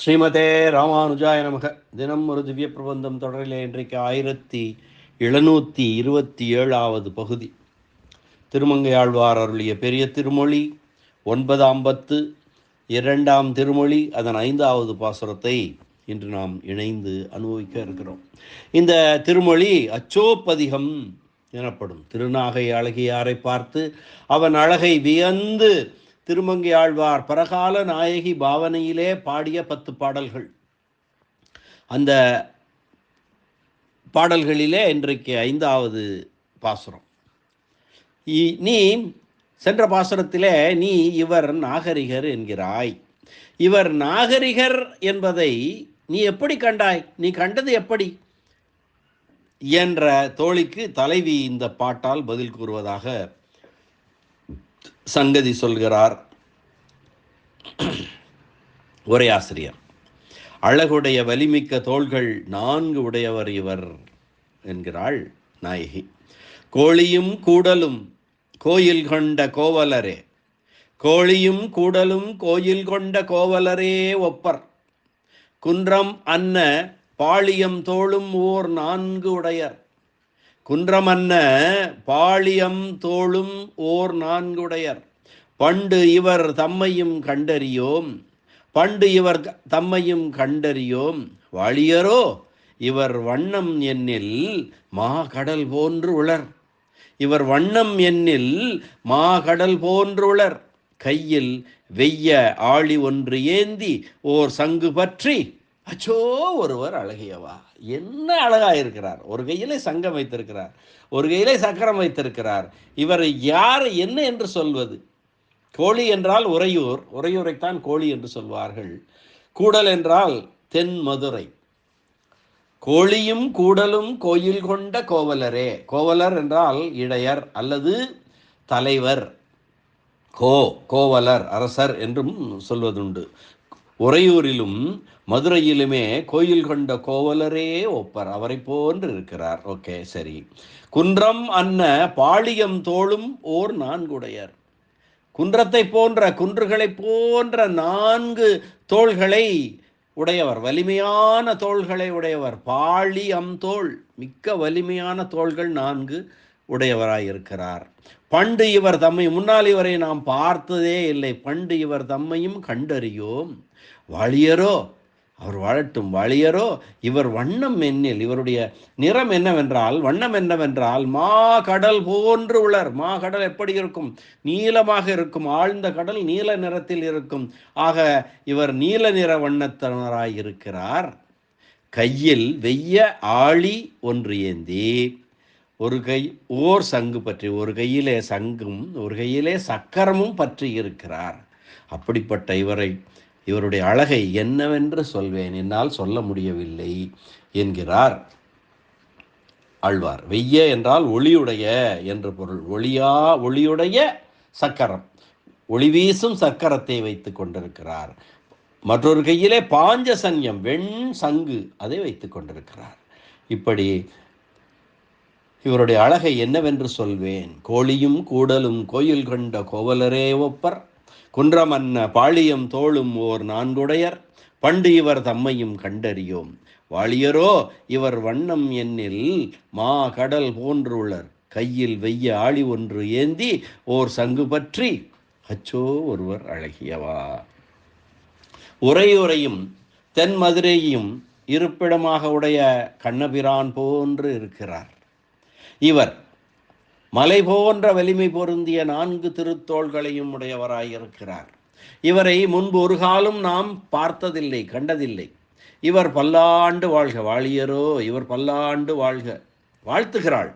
ஸ்ரீமதே ராமானுஜாய நமக. தினம் ஒரு திவ்ய பிரபந்தம் தொடரில் இன்றைக்கு ஆயிரத்தி எழுநூற்றி இருபத்தி ஏழாவது பகுதி திருமங்கையாழ்வார் அருளிய பெரிய திருமொழி ஒன்பதாம் பத்து இரண்டாம் திருமொழி அதன் ஐந்தாவது பாசுரத்தை இன்று நாம் இணைந்து அனுபவிக்க இருக்கிறோம். இந்த திருமொழி அச்சோப்பதிகம் எனப்படும். திருநாகை அழகியாரை பார்த்து அவன் அழகை வியந்து திருமங்கையாழ்வார் பரகால நாயகி பாவனையிலே பாடிய பத்து பாடல்கள். அந்த பாடல்களிலே இன்றைக்கு ஐந்தாவது பாசுரம். இ- நீ சென்ற பாசுரத்திலே நீ இவர் நாகரிகர் என்கிறாய். இவர் நாகரிகர் என்பதை நீ எப்படி கண்டாய்? நீ கண்டது எப்படி? என்ற தோழிக்கு தலைவி இந்த பாட்டால் பதில் கூறுவதாக சங்கதி சொல்கிறார். உரையாசிரியர் அழகுடைய வலிமிக்க தோள்கள் நான்கு உடையவர் இவர் என்கிறாள் நாயகி. கோழியும் கூடலும் கோயில் கொண்ட கோவலரே. கோழியும் கூடலும் கோயில் கொண்ட கோவலரே ஒப்பர். குன்றம் அன்ன பாளியம் தோளும் ஓர் நான்கு உடையர். குன்றமன்ன பாளியம் தோளும் ஓர் நான்குடையர். பண்டு இவர் தம்மையும் கண்டறியோம். பண்டு இவர் க- தம்மையும் கண்டறியோம். வாழியரோ இவர் வண்ணம் என்னில் மா கடல் போன்று உளர். இவர் வண்ணம் என்னில் மா கடல் போன்று உளர். கையில் வெய்ய ஆழி ஒன்று ஏந்தி ஓர் சங்கு பற்றி அச்சோ ஒருவர் அழகியவா? என்ன அழகா இருக்கிறார்? ஒரு கையிலே சங்கம் வைத்திருக்கிறார். ஒரு கையிலே சக்கரம் வைத்திருக்கிறார். இவர் யார் என்ன என்று சொல்வது? கோழி என்றால் உறையூர். உறையூரைத்தான் கோழி என்று சொல்வார்கள். கூடல் என்றால் தென் மதுரை. கோழியும் கூடலும் கோயில் கொண்ட கோவலரே. கோவலர் என்றால் இடையர் அல்லது தலைவர். கோ கோவலர் அரசர் என்றும் சொல்வதுண்டு. உறையூரிலும் மதுரையிலுமே கோயில் கொண்ட கோவலரே ஒப்பர். அவரை போன்று இருக்கிறார் ஓகே சரி. குன்றம் அன்ன பாளியம் தோளும் ஓர் நான்குடையர். குன்றத்தை போன்ற குன்றுகளைப் போன்ற நான்கு தோள்களை உடையவர். வலிமையான தோள்களை உடையவர். பாழி அம்தோள் மிக்க வலிமையான தோள்கள் நான்கு உடையவராயிருக்கிறார். பண்டு இவர் தம்மை முன்னால் இவரை நாம் பார்த்ததே இல்லை. பண்டு இவர் தம்மையும் கண்டறியோம். வாழியரோ? அவர் வாழட்டும் வாழியரோ? இவர் வண்ணம் என்னில் இவருடைய நிறம் என்னவென்றால் வண்ணம் என்னவென்றால் மா கடல் போன்று உளர் மா கடல் எப்படி இருக்கும்? நீளமாக இருக்கும். ஆழ்ந்த கடல் நீல நிறத்தில் இருக்கும். ஆக இவர் நீல நிற வண்ணத்தினராய் இருக்கிறார். கையில் வெய்ய ஆழி ஒன்று ஏந்தி ஒரு கை ஓர் சங்கு பற்றி ஒரு கையிலே சங்கும் ஒரு கையிலே சக்கரமும் பற்றி இருக்கிறார். அப்படிப்பட்ட இவரை இவருடைய அழகை என்னவென்று சொல்வேன் என்னால் சொல்ல முடியவில்லை என்கிறார். ஆழ்வார். வெய்ய என்றால் ஒளியுடைய என்று பொருள். ஒளியா ஒளியுடைய சக்கரம். ஒளி வீசும் சக்கரத்தை வைத்து கொண்டிருக்கிறார். மற்றொரு கையிலே பாஞ்ச சன்யம் வெண் சங்கு அதை வைத்து கொண்டிருக்கிறார். இப்படி இவருடைய அழகை என்னவென்று சொல்வேன்? கோழியும் கூடலும் கோயில் கண்ட கோவலரே ஒப்பர். குன்றமன்ன பாளியம் தோளும் ஓர் நான்குடையர் பண்டு இவர் தம்மையும் கண்டறியோம். வாழியரோ இவர் வண்ணம் என்னில் மா கடல் போன்றுள்ளர் கையில் வெய்ய ஆழி ஒன்று ஏந்தி ஓர் சங்கு பற்றி அச்சோ ஒருவர் அழகியவா. உரையுறையும் தென் மதுரையும் இருப்பிடமாக உடைய கண்ணபிரான் போன்று இருக்கிறார். இவர் மலை போன்ற வலிமை பொருந்திய நான்கு திருத்தோள்களையும் உடையவராயிருக்கிறார். இவரை முன்பு ஒரு காலம் நாம் பார்த்ததில்லை கண்டதில்லை. இவர் பல்லாண்டு வாழ்க வாழியரோ இவர் பல்லாண்டு வாழ்க வாழ்த்துகிறாள்.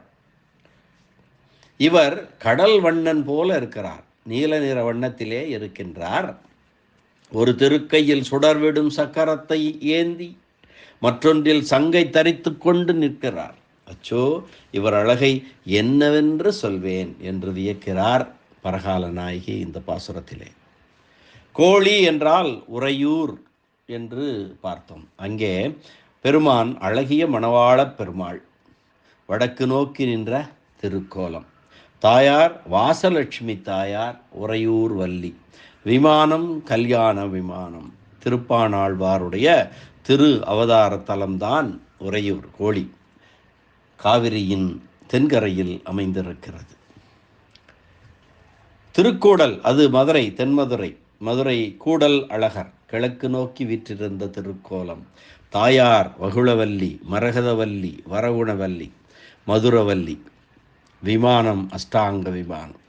இவர் கடல் வண்ணன் போல இருக்கிறார் நீல நிற வண்ணத்திலே இருக்கின்றார். ஒரு திருக்கையில் சுடர்விடும் சக்கரத்தை ஏந்தி மற்றொன்றில் சங்கை தரித்து கொண்டு நிற்கிறார். அச்சோ இவர் அழகை என்னவென்று சொல்வேன் என்று வியக்கிறார் பரகால நாயகி இந்த பாசுரத்திலே. கோழி என்றால் உறையூர் என்று பார்த்தோம். அங்கே பெருமான் அழகிய மணவாளப் பெருமாள் வடக்கு நோக்கி நின்ற திருக்கோலம். தாயார் வாசலட்சுமி தாயார் உறையூர் வள்ளி. விமானம் கல்யாண விமானம். திருப்பானாழ்வாருடைய திரு அவதார தலம்தான் உறையூர் கோழி. காவிரியின் தென்கரையில் அமைந்திருக்கிறது. திருக்கூடல் அது மதுரை தென்மதுரை மதுரை கூடல் அழகர் கிழக்கு நோக்கி விற்றிருந்த திருக்கோலம் தாயார் வகுளவல்லி மரகதவல்லி வரகுணவல்லி மதுரவல்லி விமானம் அஷ்டாங்க விமானம்.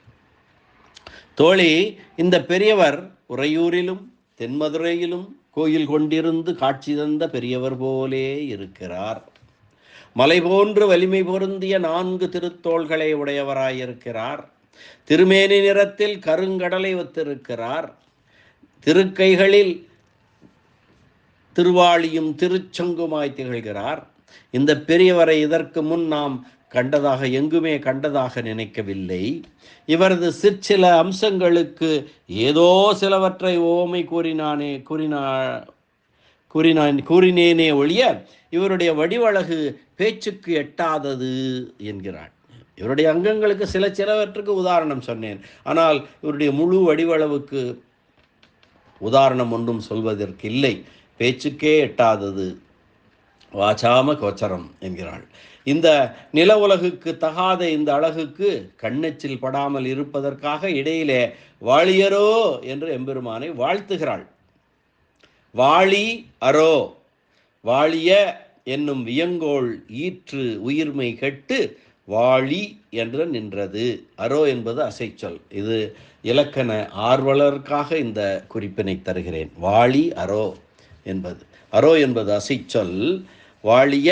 தோழி இந்த பெரியவர் உறையூரிலும் தென்மதுரையிலும் கோயில் கொண்டிருந்து காட்சி தந்த பெரியவர் போலே இருக்கிறார். மலை போன்று வலிமை பொருந்திய நான்கு திருத்தோள்களை உடையவராயிருக்கிறார். திருமேனி நிறத்தில் கருங்கடலை ஒத்திருக்கிறார். திருக்கைகளில் திருவாளியும் திருச்சங்குமாய் திகழ்கிறார். இந்த பெரியவரை இதற்கு முன் நாம் கண்டதாக எங்குமே கண்டதாக நினைக்கவில்லை. இவரது சிற்சில அம்சங்களுக்கு ஏதோ சிலவற்றை ஓமை கூறினானே கூறினா கூறினான் கூறினேனே ஒழிய இவருடைய வடிவழகு பேச்சுக்கு எட்டாதது என்கிறாள். இவருடைய அங்கங்களுக்கு சில சிலவற்றுக்கு உதாரணம் சொன்னேன். ஆனால் இவருடைய முழு வடிவளவுக்கு உதாரணம் ஒன்றும் சொல்வதற்கு இல்லை பேச்சுக்கே எட்டாதது வாச்சாம கோச்சரம் என்கிறாள். இந்த நில உலகுக்கு தகாத இந்த அழகுக்கு கண்ணெச்சில் படாமல் இருப்பதற்காக இடையிலே வாழியரோ என்று எம்பெருமானை வாழ்த்துகிறாள். வாளி அரோ வாழிய என்னும் வியங்கோள் ஈற்று உயிர்மை கெட்டு வாழி என்று நின்றது. அரோ என்பது அசைச்சொல். இது இலக்கண ஆர்வலருக்காக இந்த குறிப்பினை தருகிறேன். வாழி அரோ என்பது. அரோ என்பது அசைச்சொல். வாழிய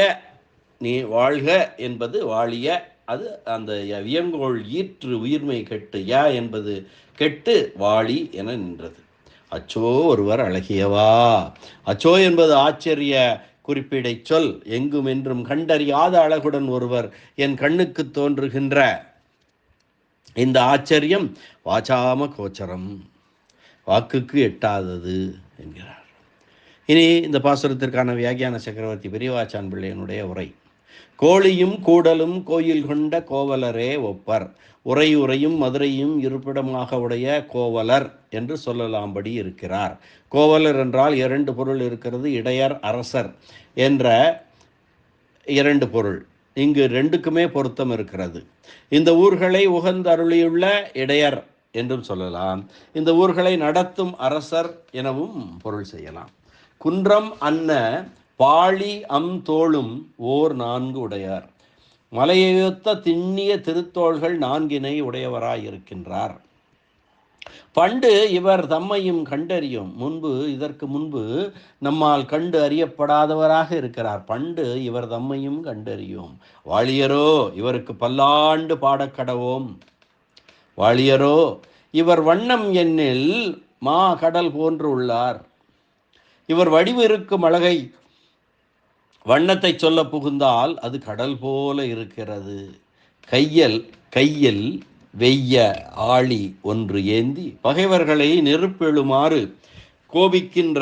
நீ வாழ்க என்பது வாழிய அது அந்த வியங்கோள் ஈற்று உயிர்மை கெட்டு யா என்பது கெட்டு வாழி என நின்றது. அச்சோ ஒருவர் அழகியவா? அச்சோ என்பது ஆச்சரிய குறிப்பிடை சொல். எங்கும் என்றும் கண்டறியாத அழகுடன் ஒருவர் என் கண்ணுக்கு தோன்றுகின்ற இந்த ஆச்சரியம் வாச்சாம கோச்சரம். வாக்குக்கு எட்டாதது என்கிறார். இனி இந்த பாசுரத்திற்கான வியாகியான சக்கரவர்த்தி பெரியவாச்சான் பிள்ளையனுடைய உரை. கோழியும் கூடலும் கோயில் கொண்ட கோவலரே ஒப்பர். உரை மதுரையும் இருப்பிடமாக உடைய கோவலர் என்று சொல்லலாம்படி இருக்கிறார். கோவலர் என்றால் இரண்டு பொருள் இருக்கிறது இடையர் அரசர் என்ற இரண்டு பொருள். இங்கு ரெண்டுக்குமே பொருத்தம் இருக்கிறது. இந்த ஊர்களை உகந்தருளியுள்ள இடையர் என்றும் சொல்லலாம். இந்த ஊர்களை நடத்தும் அரசர் எனவும் பொருள் செய்யலாம். குன்றம் அன்ன பாழி அம் தோளும் ஓர் நான்கு உடையார். மலையொத்த திண்ணிய திருத்தோள்கள் நான்கினை உடையவராயிருக்கின்றார் பண்டு இவர் தம்மையும் கண்டறியும். முன்பு இதற்கு முன்பு நம்மால் கண்டு அறியப்படாதவராக இருக்கிறார். பண்டு இவர் தம்மையும் கண்டறியும். வாழியரோ இவருக்கு பல்லாண்டு பாடக்கடவோம் வாழியரோ இவர் வண்ணம் எண்ணில் மா கடல் போன்று உள்ளார். இவர் வடிவு இருக்கும் அழகை வண்ணத்தை சொல்ல புகுந்தால் அது கடல் போல இருக்கிறது. கையல் கையில் வெய்ய ஆளி ஒன்று ஏந்தி பகைவர்களை நெருப்பெழுமாறு கோபிக்கின்ற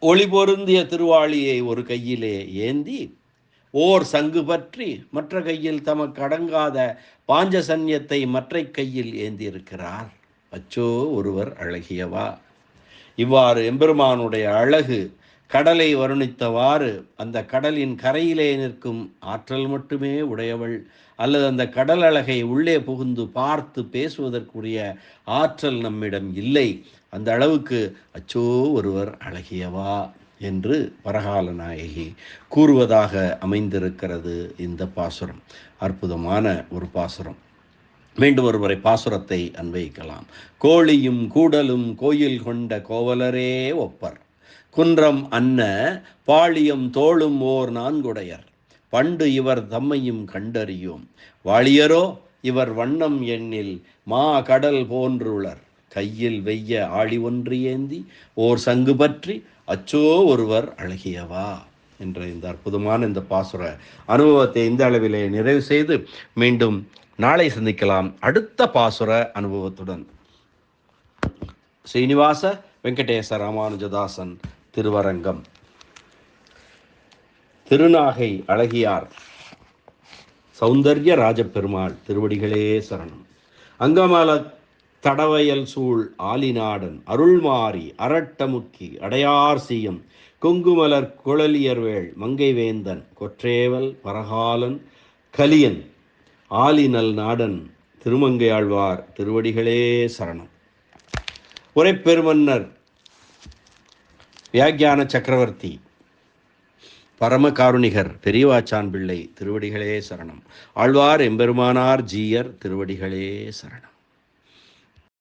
ஒளி பொருந்திய திருவாளியை ஒரு கையிலே ஏந்தி ஓர் சங்கு பற்றி மற்ற கையில் தமக்கு அடங்காத பாஞ்சசன்யத்தை மற்ற கையில் ஏந்தியிருக்கிறார். அச்சோ ஒருவர் அழகியவா? இவ்வாறு எம்பெருமானுடைய அழகு கடலை வருணித்தவாறு அந்த கடலின் கரையிலே நிற்கும் ஆற்றல் மட்டுமே உடையவள். அல்லது அந்த கடல் அழகை உள்ளே புகுந்து பார்த்து பேசுவதற்குரிய ஆற்றல் நம்மிடம் இல்லை. அந்த அளவுக்கு அச்சோ ஒருவர் அழகியவா என்று வரகால நாயகி கூறுவதாக அமைந்திருக்கிறது இந்த பாசுரம். அற்புதமான ஒரு பாசுரம். மீண்டும் ஒருவரை பாசுரத்தை அன்வைக்கலாம் கோழியும் கூடலும் கோயில் கொண்ட கோவலரே ஒப்பர். குன்றம் அன்ன பாளியம் தோளும் ஓர் நான்குடையர். பண்டு இவர் தம்மையும் கண்டறியோம். வாழியரோ இவர் வண்ணம் எண்ணில் மா கடல் போன்றுளர். கையில் வெய்ய ஆழி ஒன்று ஏந்தி ஓர் சங்கு பற்றி அச்சோ ஒருவர் அழகியவா? என்ற இந்த அற்புதமான இந்த பாசுர அனுபவத்தை இந்த அளவிலே நிறைவு செய்து மீண்டும் நாளை சந்திக்கலாம். அடுத்த பாசுர அனுபவத்துடன். ஸ்ரீனிவாச வெங்கடேச ராமானுஜதாசன் திருவரங்கம். திருநாகை அழகியார் சௌந்தர்ய ராஜப்பெருமாள் திருவடிகளே சரணம். அங்கமல தடவயல் சூழ் ஆலிநாடன் அருள்மாரி அரட்டமுக்கி அடையார் சீயம் கொங்குமலர் குழலியர்வேள் மங்கைவேந்தன் கொற்றேவல் பரகாலன் கலியன் ஆலினல் நாடன் திருமங்கையாழ்வார் திருவடிகளே சரணம். உரைப்பெருமன்னர் வியாக்கியான சக்கரவர்த்தி பரமகாருணிகர் பெரியவாச்சான் பிள்ளை திருவடிகளே சரணம். ஆழ்வார் எம்பெருமானார் ஜீயர் திருவடிகளே சரணம்.